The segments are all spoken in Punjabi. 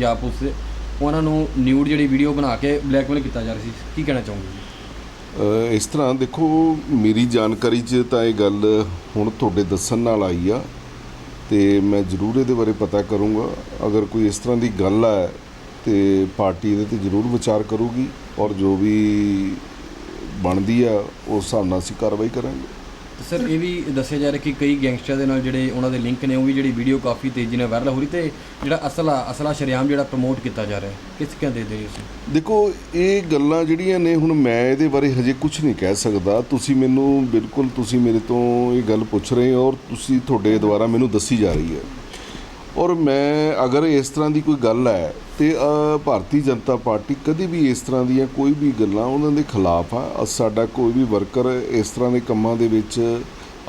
ਪੰਜਾਬ ਪੁਲਿਸ ਦੇ, ਉਹਨਾਂ ਨੂੰ ਨਿਊਡ ਜਿਹੜੀ ਵੀਡੀਓ ਬਣਾ ਕੇ ਬਲੈਕਮੇਲ ਕੀਤਾ ਜਾ ਰਿਹਾ ਸੀ, ਕੀ ਕਹਿਣਾ ਚਾਹੋਗੇ? ਜੀ ਇਸ ਤਰ੍ਹਾਂ ਦੇਖੋ, ਮੇਰੀ ਜਾਣਕਾਰੀ 'ਚ ਤਾਂ ਇਹ ਗੱਲ ਹੁਣ ਤੁਹਾਡੇ ਦੱਸਣ ਨਾਲ ਆਈ ਆ, ਤੇ ਮੈਂ ਜ਼ਰੂਰ ਇਹਦੇ ਬਾਰੇ ਪਤਾ ਕਰੂੰਗਾ। ਅਗਰ ਕੋਈ ਇਸ ਤਰ੍ਹਾਂ ਦੀ ਗੱਲ ਹੈ ਤੇ ਪਾਰਟੀ ਇਹਦੇ ਤੇ ਜ਼ਰੂਰ ਵਿਚਾਰ ਕਰੂਗੀ, ਔਰ ਜੋ ਵੀ ਬਣਦੀ ਆ, ਉਸ ਹਿਸਾਬ ਨਾਲ ਅਸੀਂ ਕਾਰਵਾਈ ਕਰਾਂਗੇ। ਸਰ, ਇਹ ਵੀ ਦੱਸਿਆ ਜਾ ਰਿਹਾ ਕਿ ਕਈ ਗੈਂਗਸਟਰ ਦੇ ਨਾਲ ਜਿਹੜੇ ਉਹਨਾਂ ਦੇ ਲਿੰਕ ਨੇ, ਉਹ ਵੀ ਜਿਹੜੀ ਵੀਡੀਓ ਕਾਫੀ ਤੇਜ਼ੀ ਨਾਲ ਵਾਇਰਲ ਹੋ ਰਹੀ ਤੇ ਜਿਹੜਾ ਅਸਲਾ ਅਸਲਾ ਸ਼ਰੇਆਮ ਜਿਹੜਾ ਪ੍ਰਮੋਟ ਕੀਤਾ ਜਾ ਰਿਹਾ ਹੈ ਕਿਸ ਕਹਿੰਦੇ ਦੇ ਤੁਸੀਂ? ਦੇਖੋ, ਇਹ ਗੱਲਾਂ ਜਿਹੜੀਆਂ ਨੇ, ਹੁਣ ਮੈਂ ਇਹਦੇ ਬਾਰੇ ਹਜੇ ਕੁਝ ਨਹੀਂ ਕਹਿ ਸਕਦਾ। ਤੁਸੀਂ ਮੈਨੂੰ ਬਿਲਕੁਲ, ਤੁਸੀਂ ਮੇਰੇ ਤੋਂ ਇਹ ਗੱਲ ਪੁੱਛ ਰਹੇ ਹੋ ਔਰ ਤੁਸੀਂ ਤੁਹਾਡੇ ਦੁਆਰਾ ਮੈਨੂੰ ਦੱਸੀ ਜਾ ਰਹੀ ਹੈ। ਔਰ ਮੈਂ ਅਗਰ ਇਸ ਤਰ੍ਹਾਂ ਦੀ ਕੋਈ ਗੱਲ ਹੈ ਤੇ ਭਾਰਤੀ ਜਨਤਾ ਪਾਰਟੀ ਕਦੇ ਵੀ ਇਸ ਤਰ੍ਹਾਂ ਦੀਆਂ ਕੋਈ ਵੀ ਗੱਲਾਂ ਉਹਨਾਂ ਦੇ ਖਿਲਾਫ ਆ ਸਾਡਾ ਕੋਈ ਵੀ ਵਰਕਰ ਇਸ ਤਰ੍ਹਾਂ ਦੇ ਕੰਮਾਂ ਦੇ ਵਿੱਚ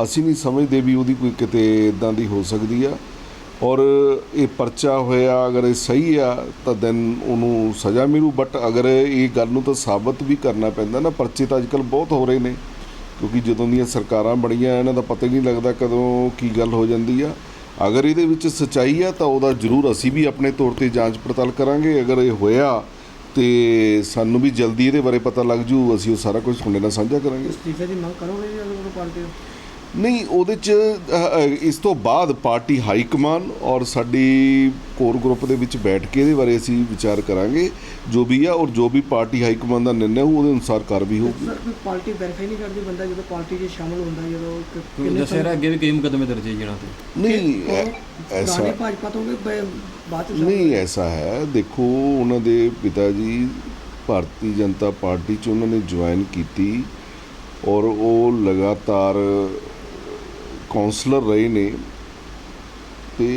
ਅਸੀਂ ਨਹੀਂ ਸਮਝਦੇ ਵੀ ਉਹਦੀ ਕੋਈ ਕਿਤੇ ਇਦਾਂ ਦੀ ਹੋ ਸਕਦੀ ਆ। ਔਰ ਇਹ ਪਰਚਾ ਹੋਇਆ, ਅਗਰ ਇਹ ਸਹੀ ਆ, ਤਾਂ ਦੈਨ ਉਹਨੂੰ ਸਜ਼ਾ ਮਿਲੂ। ਬਟ ਅਗਰ ਇਹ ਗੱਲ ਨੂੰ ਤਾਂ ਸਾਬਤ ਵੀ ਕਰਨਾ ਪੈਂਦਾ ਨਾ, ਪਰਚੇ ਤਾਂ ਅੱਜਕੱਲ ਬਹੁਤ ਹੋ ਰਹੇ ਨੇ। ਕਿਉਂਕਿ ਜਦੋਂ ਦੀਆਂ ਸਰਕਾਰਾਂ ਬਣੀਆਂ, ਇਹਨਾਂ ਦਾ ਪਤਾ ਹੀ ਨਹੀਂ ਲੱਗਦਾ ਕਦੋਂ ਕੀ ਗੱਲ ਹੋ ਜਾਂਦੀ ਆ। ਅਗਰ ਇਹਦੇ ਵਿੱਚ ਸਚਾਈ ਆ ਤਾਂ ਉਹਦਾ ਜ਼ਰੂਰ ਅਸੀਂ ਵੀ ਆਪਣੇ ਤੌਰ ਤੇ ਜਾਂਚ ਪੜਤਾਲ ਕਰਾਂਗੇ। ਅਗਰ ਇਹ ਹੋਇਆ ਤੇ ਸਾਨੂੰ ਵੀ ਜਲਦੀ ਇਹਦੇ ਬਾਰੇ ਪਤਾ ਲੱਗ ਜੂ, ਅਸੀਂ ਉਹ ਸਾਰਾ ਕੁਝ ਤੁਹਾਡੇ ਨਾਲ ਸਾਂਝਾ ਕਰਾਂਗੇ। ਅਸਤੀਫੇ ਦੀ ਮੰਗ ਕਰੋਗੇ ਜੀ ਅਗਰ ਪਾਰਟੀ ਨਹੀਂ ਉਹਦੇ ਚ ਇਸ ਤੋਂ ਬਾਅਦ ਪਾਰਟੀ ਹਾਈ ਕਮਾਨ ਔਰ ਸਾਡੀ ਕੋਰ ਗਰੁੱਪ ਦੇ ਵਿੱਚ ਬੈਠ ਕੇ ਇਹਦੇ ਬਾਰੇ ਅਸੀਂ ਵਿਚਾਰ ਕਰਾਂਗੇ। ਜੋ ਵੀ ਆ ਔਰ ਜੋ ਵੀ ਪਾਰਟੀ ਹਾਈ ਕਮਾਨ ਦਾ ਨਿਰਣੈ ਹੋਊ ਉਹਦੇ ਅਨੁਸਾਰ ਕਾਰਵਾਈ ਹੋਊਗੀ। ਸਰ ਕੋਈ ਪਾਰਟੀ ਵੈਰੀਫਾਈ ਨਹੀਂ ਕਰਦੀ ਬੰਦਾ ਜਦੋਂ ਪਾਰਟੀ 'ਚ ਸ਼ਾਮਲ ਹੁੰਦਾ ਜਦੋਂ ਰਿਹਾ ਅੱਗੇ ਵੀ ਕਈ ਮੁਕੱਦਮੇ ਦਰਜ ਹੈ ਜਿਹਨਾਂ ਤੇ। ਨਹੀਂ ਐਸਾ ਭਾਜਪਾ ਤੋਂ ਵੀ ਬ- ਬਾਅਦ ਚ ਨਹੀਂ ਐਸਾ ਹੈ। ਦੇਖੋ ਉਹਨਾਂ ਦੇ ਪਿਤਾ ਜੀ ਭਾਰਤੀ ਜਨਤਾ ਪਾਰਟੀ ਚ ਉਹਨਾਂ ਨੇ ਜੁਆਇਨ ਕੀਤੀ ਔਰ ਉਹ ਲਗਾਤਾਰ ਕਾਉਂਸਲਰ ਰਹੇ ਨੇ ਤੇ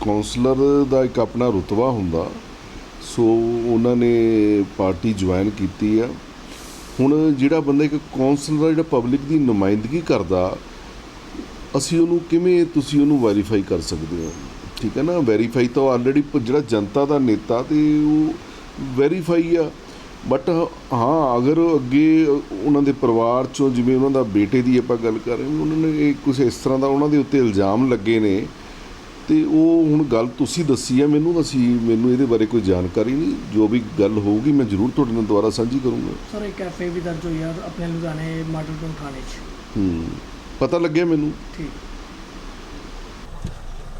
ਕਾਉਂਸਲਰ ਦਾ ਇੱਕ ਆਪਣਾ ਰੁਤਬਾ ਹੁੰਦਾ, ਸੋ ਉਹਨਾਂ ਨੇ ਪਾਰਟੀ ਜੁਆਇਨ ਕੀਤੀ ਆ। ਹੁਣ ਜਿਹੜਾ ਬੰਦਾ ਇੱਕ ਕਾਉਂਸਲਰ ਜਿਹੜਾ ਪਬਲਿਕ ਦੀ ਨੁਮਾਇੰਦਗੀ ਕਰਦਾ, ਅਸੀਂ ਉਹਨੂੰ ਕਿਵੇਂ ਤੁਸੀਂ ਉਹਨੂੰ ਵੈਰੀਫਾਈ ਕਰ ਸਕਦੇ ਹੋ? ਠੀਕ ਹੈ ਨਾ? ਵੈਰੀਫਾਈ ਤਾਂ ਆਲਰੇਡੀ ਜਿਹੜਾ ਜਨਤਾ ਦਾ ਨੇਤਾ ਤੇ ਉਹ ਵੈਰੀਫਾਈ ਆ। ਬਟ ਹਾਂ ਅਗਰ ਅੱਗੇ ਉਹਨਾਂ ਦੇ ਪਰਿਵਾਰ ਚੋਂ ਜਿਵੇਂ ਉਹਨਾਂ ਦਾ ਬੇਟੇ ਦੀ ਆਪਾਂ ਗੱਲ ਕਰ ਰਹੇ ਹਾਂ ਉਹਨਾਂ ਨੇ ਇਹ ਕੁਝ ਇਸ ਤਰ੍ਹਾਂ ਦਾ ਉਹਨਾਂ ਦੇ ਉੱਤੇ ਇਲਜ਼ਾਮ ਲੱਗੇ ਨੇ ਤੇ ਉਹ ਹੁਣ ਗੱਲ ਤੁਸੀਂ ਦੱਸੀ ਆ ਮੈਨੂੰ ਅਸੀਂ ਮੈਨੂੰ ਇਹਦੇ ਬਾਰੇ ਕੋਈ ਜਾਣਕਾਰੀ ਨਹੀਂ ਜੋ ਵੀ ਗੱਲ ਹੋਊਗੀ ਮੈਂ ਜ਼ਰੂਰ ਤੁਹਾਡੇ ਨਾਲ ਦੁਬਾਰਾ ਸਾਂਝੀ ਕਰੂੰਗਾ। ਸਰ ਇੱਕ ਐਫਏ ਵੀ ਦਰਜ ਹੋਈ ਆ ਆਪਣੇ ਲੁਧਿਆਣੇ ਮਾਡਲ ਟਾਊਨ ਥਾਣੇ 'ਚ। ਹੂੰ ਪਤਾ ਲੱਗਿਆ ਮੈਨੂੰ। ਠੀਕ।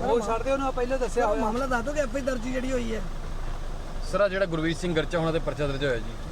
ਉਹ ਛੱਡ ਦੇ ਉਹਨੂੰ ਪਹਿਲਾਂ ਦੱਸਿਆ ਹੋਇਆ। ਮਾਮਲਾ ਦੱਸ ਦੋ ਕਿ ਐਫਆਈ ਦਰਜ ਜਿਹੜੀ ਹੋਈ ਹੈ। ਸਰ ਆਹ ਜਿਹੜਾ ਗੁਰਵੀਰ ਸਿੰਘ ਗਰਚਾ ਉਹਨਾਂ ਦੇ ਪਰਚਾ ਦਰਜ ਹੋਇਆ ਜੀ।